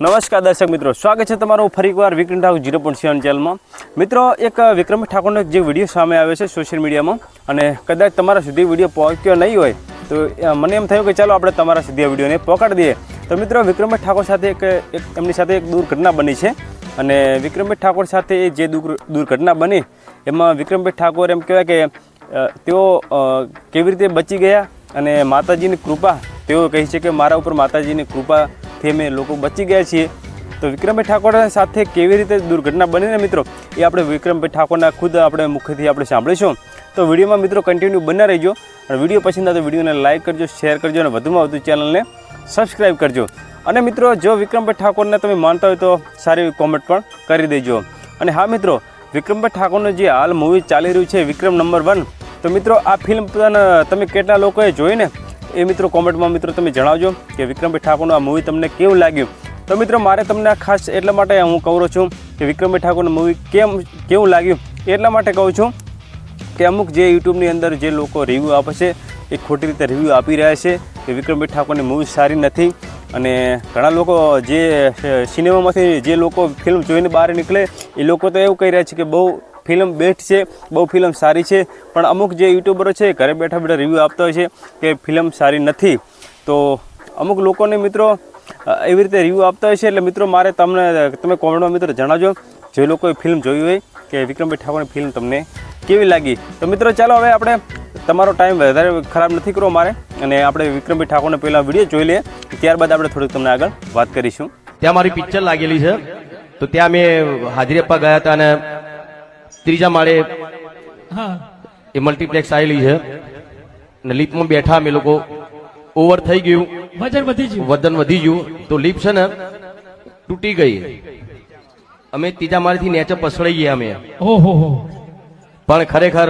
નમસ્કાર દર્શક મિત્રો, સ્વાગત છે તમારું ફરી એકવાર Vikram Thakor zero point seven ચેનલમાં. મિત્રો, એક વિક્રમ ઠાકોરનો જે વીડિયો સામે આવ્યો છે સોશિયલ મીડિયામાં અને કદાચ તમારા સુધી વીડિયો પહોંચ્યો નહીં હોય, તો મને એમ થયું કે ચાલો આપણે તમારા સુધી આ વિડીયોને પહોંચાડી દઈએ. તો મિત્રો વિક્રમભાઈ ઠાકોર સાથે એક એમની સાથે એક દુર્ઘટના બની છે, અને વિક્રમભાઈ ઠાકોર સાથે જે દુર, દુર્ઘટના બની, એમાં વિક્રમભાઈ ઠાકોર એમ કહેવાય કે તેઓ કેવી રીતે બચી ગયા, અને માતાજીની કૃપા, તેઓ કહે છે કે મારા ઉપર માતાજીની કૃપાથી અમે લોકો બચી ગયા છીએ. તો વિક્રમભાઈ ઠાકોરની સાથે કેવી રીતે દુર્ઘટના બની ને મિત્રો, એ આપણે વિક્રમભાઈ ઠાકોરના ખુદ આપણે મુખથી આપણે સાંભળીશું. તો વિડીયોમાં મિત્રો કન્ટિન્યુ બના રહેજો અને વીડિયો પસંદ આવે તો વિડીયોને લાઇક કરજો શેર કરજો અને વધુમાં વધુ ચેનલને સબસ્ક્રાઈબ કરજો. અને મિત્રો, જો વિક્રમભાઈ ઠાકોરને તમે માનતા હોય તો સારી કોમેન્ટ પણ કરી દેજો. અને હા મિત્રો, વિક્રમભાઈ ઠાકોરનું જે હાલ મૂવી ચાલી રહ્યું છે વિક્રમ નંબર વન તો મિત્રો આ ફિલ્મ તમે કેટલા લોકોએ જોઈને એ મિત્રો કોમેન્ટમાં મિત્રો તમે જણાવજો કે વિક્રમભાઈ ઠાકોરનું આ મૂવી તમને કેવું લાગ્યું? તો મિત્રો મારે તમને ખાસ એટલા માટે હું કહું છું કે વિક્રમભાઈ ઠાકોરનું મૂવી કેમ કેવું લાગ્યું એટલા માટે કહું છું કે અમુક જે યુટ્યુબની અંદર જે લોકો રિવ્યૂ આપે છે, એ ખોટી રીતે રિવ્યૂ આપી રહ્યા છે કે વિક્રમભાઈ ઠાકોરની મૂવી સારી નથી. અને ઘણા લોકો જે સિનેમામાંથી જે લોકો ફિલ્મ જોઈને બહાર નીકળે, એ લોકો તો એવું કહી રહ્યા છે કે બહુ ફિલ્મ બેસ્ટ છે, બહુ ફિલ્મ સારી છે. પણ અમુક જે યુટ્યુબરો છે ઘરે બેઠા બેઠા રિવ્યૂ આપતા હોય છે કે ફિલ્મ સારી નથી. તો અમુક લોકોને મિત્રો એવી રીતે રિવ્યૂ આપતા હોય છે, એટલે મિત્રો મારે તમને, તમે કોમેન્ટમાં મિત્રો જણાવજો, જે લોકોએ ફિલ્મ જોઈ હોય કે વિક્રમભાઈ ઠાકોરની ફિલ્મ તમને કેવી લાગી. તો મિત્રો ચાલો હવે આપણે તમારો ટાઈમ વધારે ખરાબ નથી કરવો મારે, અને આપણે વિક્રમભાઈ ઠાકોરને પહેલાં વીડિયો જોઈ લઈએ, ત્યારબાદ આપણે થોડીક તમને આગળ વાત કરીશું. ત્યાં મારી પિક્ચર લાગેલી છે. તો ત્યાં અમે હાજરી આપવા ગયા હતા અને ત્રીજા માળે હા. એ મલ્ટીપ્લેક્સ આવેલી છે. અને લિફ્ટમાં બેઠા અમે લોકો. ઓવર થઈ ગયું. વજન વધી ગયું. વજન વધી ગયું. તો લિફ્ટ છે ને તૂટી ગઈ. અમે ત્રીજા માળેથી નેચે પસડાઈ ગયા અમે. પણ ખરેખર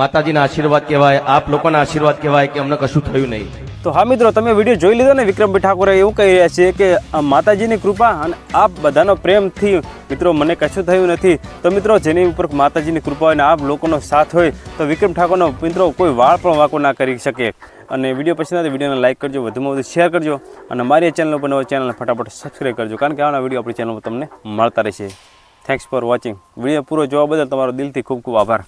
માતાજીના આશીર્વાદ કહેવાય, આપ લોકોના આશીર્વાદ કહેવાય કે અમને કશું થયું નહીં. તો હા મિત્રો, તમે વીડિયો જોઈ લીધો ને વિક્રમભાઈ ઠાકોરે એવું કહી રહ્યા છે કે માતાજીની કૃપા અને આપ બધાનો પ્રેમથી, મિત્રો, મને કશું થયું નથી. તો મિત્રો, જેની ઉપર માતાજીની કૃપા હોય અને આપ લોકોનો સાથ હોય, તો વિક્રમ ઠાકોરનો મિત્રો, કોઈ વાળ પણ વાંકો ના કરી શકે. અને વીડિયો પસંદ આવે વિડીયોને લાઇક કરજો, વધુમાં વધુ શેર કરજો અને મારી ચેનલ ઉપર નવા ચેનલને ફટાફટ સબસ્ક્રાઈબ કરજો, કારણ કે આના વીડિયો આપણી ચેનલ પર તમને મળતા રહેશે. થેન્ક્સ ફોર વોચિંગ વીડિયો પૂરો જોવા બદલ તમારો દિલથી ખૂબ ખૂબ આભાર.